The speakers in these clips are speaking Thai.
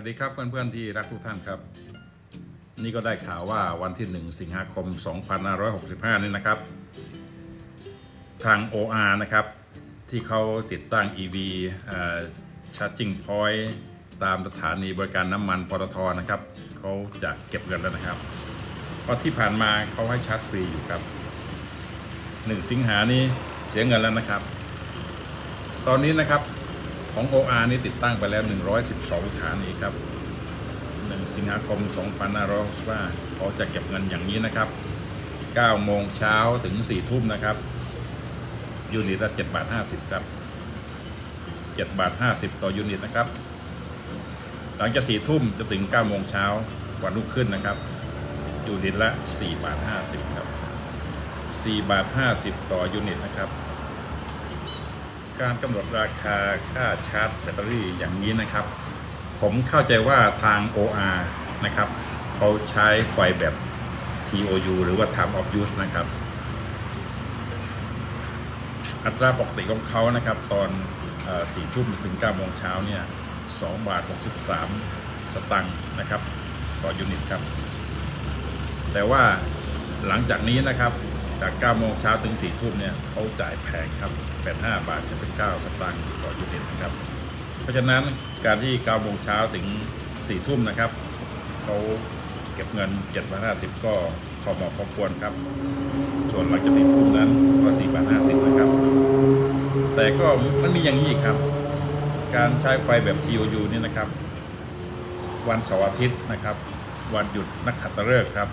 วัสดีครับเพื่อนๆที่รักทุกท่านครับ นี่ก็ได้ข่าวว่าวันที่ 1 สิงหาคม 2565 นี่นะครับ ทาง OR นะครับ ที่เขาติดตั้ง EV เอ่อ Charging Point ตามสถานีบริการน้ำมันปตทนะครับเขาจะเก็บเงินแล้วนะครับ เพราะที่ผ่านมาเขาให้ชาร์จฟรีอยู่ครับ 1 สิงหานี้เสียเงินแล้วนะครับ ตอนนี้นะครับ ของ OR นี่ติดตั้งไปแล้ว 112สถานีครับ 1 สิงหาคม 2565เขาจะเก็บเงินอย่างนี้นะครับ 9 โมงเช้าถึง 4 ทุ่มนะครับ ยูนิตละ7บาท 50 ครับ 7 บาท 50 ต่อยูนิตนะครับ หลังจาก 4 ทุ่มจะถึง 9 โมงเช้าวันรุ่งขึ้นนะครับ ยูนิตละ 4 บาท 50 ครับ 4 บาท 50 ต่อยูนิตนะครับ การกำหนดราคาค่าชาร์จแบตเตอรี่อย่างนี้นะครับ ผมเข้าใจว่าทาง OR นะครับเขาใช้ไฟแบบ TOU หรือว่า Time of Use นะครับ อัตราปกติของเขานะครับ ตอนสี่ทุ่มถึง9โมงเช้าเนี่ย2บาท 63 สตังค์นะครับ ต่อยูนิตครับ แต่ว่าหลังจากนี้นะครับ จาก 9 โมงเช้าถึง 4 ทุ่มเนี่ยเขาจ่ายแพงครับเป็น5บาท79สตางค์ต่อยูนิตนะครับ เพราะฉะนั้นการที่ 9 โมงเช้าถึง 4 ทุ่มนะครับเขาเก็บเงิน7บาท50 ก็พอเหมาะพอควรครับ ส่วนหลังจาก 4 ทุ่มนั้นก็4บาท50นะครับ แต่ก็มันมีอย่างนี้อีกครับ การใช้ไฟแบบ TOU เนี่ยนะครับ วันเสาร์อาทิตย์นะครับ วันหยุดนักขัตฤกษ์ครับ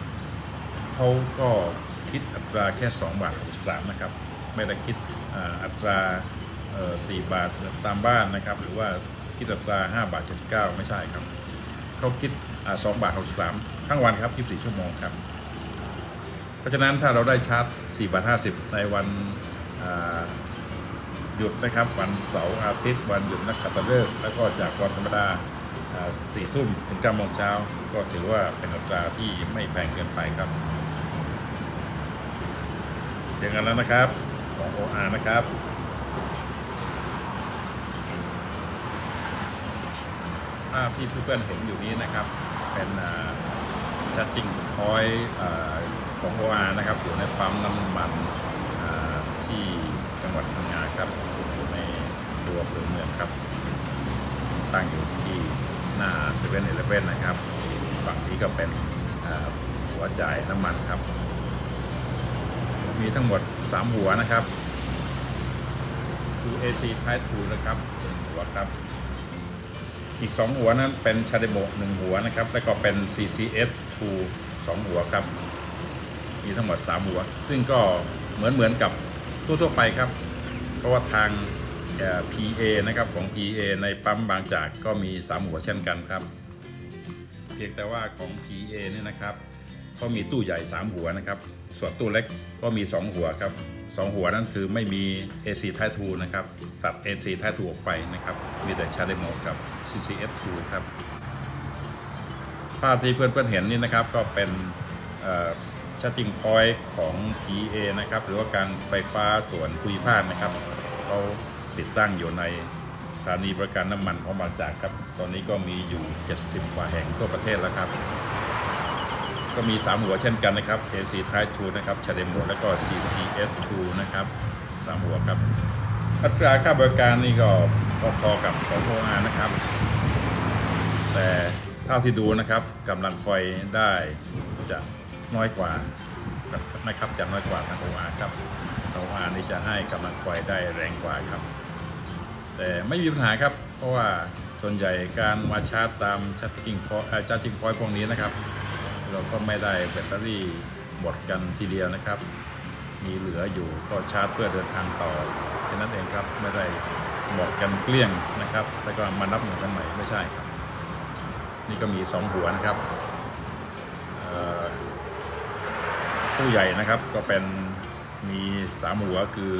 เขาก็ คิดอัตราแค่ 2 บาท63นะครับ ไม่ได้คิดอัตราเอ่อ4บาทตามบ้านนะครับ หรือว่าคิดอัตรา 5 บาท79ไม่ใช่ครับ เขาคิดอ่า2บาท63ทั้งวันครับ 24 ชั่วโมงครับ เพราะฉะนั้นถ้าเราได้ชาร์จ 4 บาท 50 ในวันหยุดนะครับวันเสาร์อาทิตย์วันหยุดนักขัตฤกษ์แล้วก็จากวันธรรมดาสี่ทุ่มถึง9โมงเช้า ก็ถือว่าเป็นอัตราที่ไม่แพงเกินไปครับ เสียงกันแล้วนะครับของ OR นะครับภาพที่เพื่อนๆเห็นอยู่นี้นะครับ เป็นชัดจริงพอยของ OR นะครับอยู่ในปั๊มน้ำมันที่จังหวัดพังงาครับอยู่ในตัวอำเภอเมืองครับ ตั้งอยู่ที่หน้าเซเว่นเอเลเว่นนะครับ ฝั่งนี้ก็เป็นหัวจ่ายน้ำมันครับ มีทั้งหมด 3 หัวนะครับคือ AC Type 2นะครับหนึ่งหัวครับ อีก 2 หัวนั้นเป็นชาเดโมหนึ่งหัวนะครับ แล้วก็เป็น CCS 2 2 หัวครับ มีทั้งหมด 3 หัว ซึ่งก็เหมือนเหมือนกับทั่วๆไปครับ เพราะว่าทาง PA นะครับของ PA ในปั๊มบางจากก็มี 3 หัวเช่นกันครับ เพียงแต่ว่าของ PA เนี่ยนะครับ เขามีตู้ใหญ่ 3 หัวนะครับ ส่วนตู้เล็กก็มี 2 หัวครับ 2 หัวนั่นคือไม่มี AC Type 2นะครับ ตัด AC Type 2ออกไปนะครับ มีแต่ Chademo กับ CCF 2 ครับ ภาพที่เพื่อนๆเห็นนี่นะครับก็เป็นชาร์จิงพอยต์ของ PA นะครับ หรือว่าการไฟฟ้าส่วนภูมิภาคนะครับเขาติดตั้งอยู่ในสถานีบริการน้ำมันของบางจากครับ ตอนนี้ก็มีอยู่ 70 กว่าแห่งทั่วประเทศแล้วครับ ก็มี 3 หัวเช่นกันนะครับ AC Type 2นะครับ c h a d e m o แล้วก็ CCS 2นะครับ 3 หัวครับอัตราค่าบริการนี่ก็พอๆกับของ OR นนะครับ แต่เท่าที่ดูนะครับกำลังไฟได้จะน้อยกว่านะครับจะน้อยกว่าทาง OR ครับทาง OR นี่จะให้กำลังไฟได้แรงกว่าครับ แต่ไม่มีปัญหาครับ เพราะว่าส่วนใหญ่การมาชาร์จตามชาร์จิงพอยชาร์จิงพอยพวกนี้นะครับ เราก็ไม่ได้แบตเตอรี่หมดกันทีเดียวนะครับ มีเหลืออยู่ก็ชาร์จเพื่อเดินทางต่อแค่นั้นเองครับไม่ได้หมดกันเกลี้ยงนะครับ แล้วก็มานับหนึ่งกันใหม่ไม่ใช่ครับ นี่ก็มี 2 หัวนะครับผู้ใหญ่นะครับก็เป็นมี3หัวคือ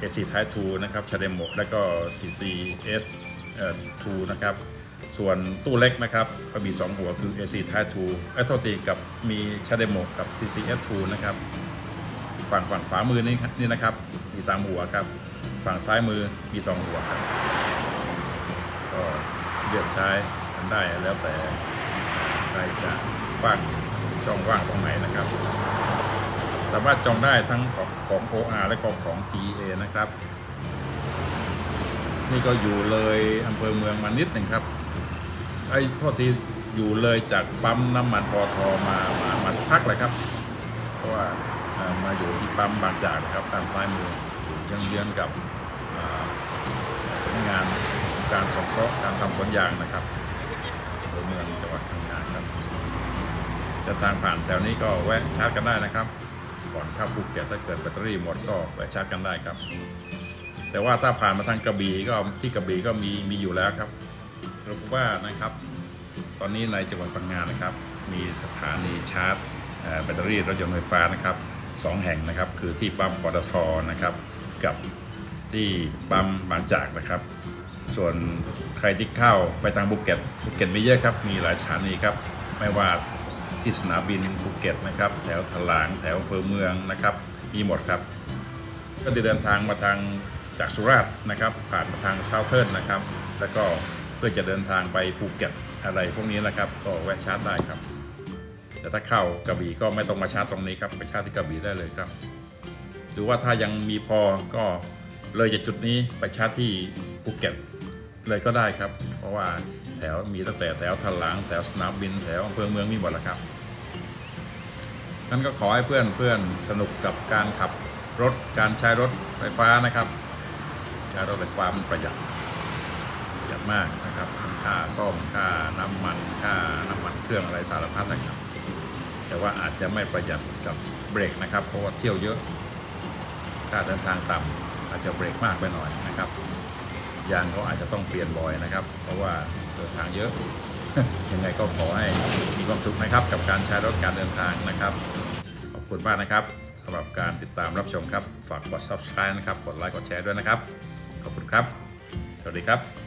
AC Type 2นะครับ c h a d e m o แล้วก็ CCS เอ่อ2นะครับ ส่วนตู้เล็กนะครับก็มี 2 หัวคือ AC Type 2เอ้โทษทีกับมี c h a d e m o กับ CCS 2นะครับ ฝั่งฝั่งขวามือนี่นี่นะครับ มี 3 หัวครับ ฝั่งซ้ายมือมี 2 หัวครับ ก็เลือกใช้กันได้แล้วแต่ใครจะว่างช่องว่างตรงไหนนะครับ สามารถจองได้ทั้งของของ OR และก็ของ PA นะครับ นี่ก็อยู่เลยอำเภอเมืองมานิดหนึ่งครับ ไอ้โทษทีอยู่เลยจากปั๊มน้ำมันปอทมามามาสักพักเลยครับ เพราะว่ามาอยู่ที่ปั๊มบางจากนะครับด้านซ้ายมือยังเยื้องกับอ่าสำนักงานการสงเคราะห์การทำสวนยางนะครับอำเภอเมืองจังหวัดพังงาครับจะทางผ่านแถวนี้ก็แวะชาร์จกันได้นะครับ ก่อนเข้าภูเก็ตถ้าเกิดแบตเตอรี่หมดก็แวะชาร์จกันได้ครับ แต่ว่าถ้าผ่านมาทางกระบี่ก็ที่กระบี่ก็มีมีอยู่แล้วครับ เราพบว่านะครับ ตอนนี้ในจังหวัดพังงานะครับ มีสถานีชาร์จแบตเตอรี่รถยนต์ไฟฟ้านะครับสองแห่งนะครับ คือที่ปั๊มปตทนะครับ กับที่ปั๊มบางจากนะครับ ส่วนใครที่เข้าไปทางภูเก็ตภูเก็ตมีเยอะครับ มีหลายสถานีครับ ไม่ว่าที่สนามบินภูเก็ตนะครับ แถวถลางแถวอำเภอเมืองนะครับ มีหมดครับ ก็เดินทางมาทางจากสุราษฎร์นะครับ ผ่านมาทางเซาเทิร์นนะครับ แล้วก็ พื่อจะเดินทางไปภูเก็ตอะไรพวกนี้นะครับก็แวะชาร์จได้ครับ แต่ถ้าเข้ากระบี่ก็ไม่ต้องมาชาร์จตรงนี้ครับไปชาร์จที่กระบี่ได้เลยครับ หรือว่าถ้ายังมีพอก็เลยจากจุดนี้ไปชาร์จที่ภูเก็ตเลยก็ได้ครับ เพราะว่าแถวมีตั้งแต่แถวถลางแถวสนามบินแถวอำเภอเมืองมีหมดแล้วครับนั้นก็ขอให้เพื่อนเพื่อนสนุกกับการขับรถการใช้รถไฟฟ้านะครับใช้รถไฟฟ้ามประหยัดประหยัดมาก นะครับค่าซ่อมค่าน้ำมันค่าน้ำมันเครื่องอะไรสารพัดนะครับ แต่ว่าอาจจะไม่ประหยัดกับเบรกนะครับ เพราะว่าเที่ยวเยอะ ค่าเดินทางต่ำอาจจะเบรกมากไปหน่อยนะครับยางก็อาจจะต้องเปลี่ยนบ่อยนะครับ เพราะว่าเดินทางเยอะ ยังไงก็ขอให้มีความสุขนะครับ กับการใช้รถการเดินทางนะครับ ขอบคุณมากนะครับสำหรับการติดตามรับชมครับ ฝากกด subscribe นะครับ กดไลค์ กดแชร์ด้วยนะครับ ขอบคุณครับ สวัสดีครับ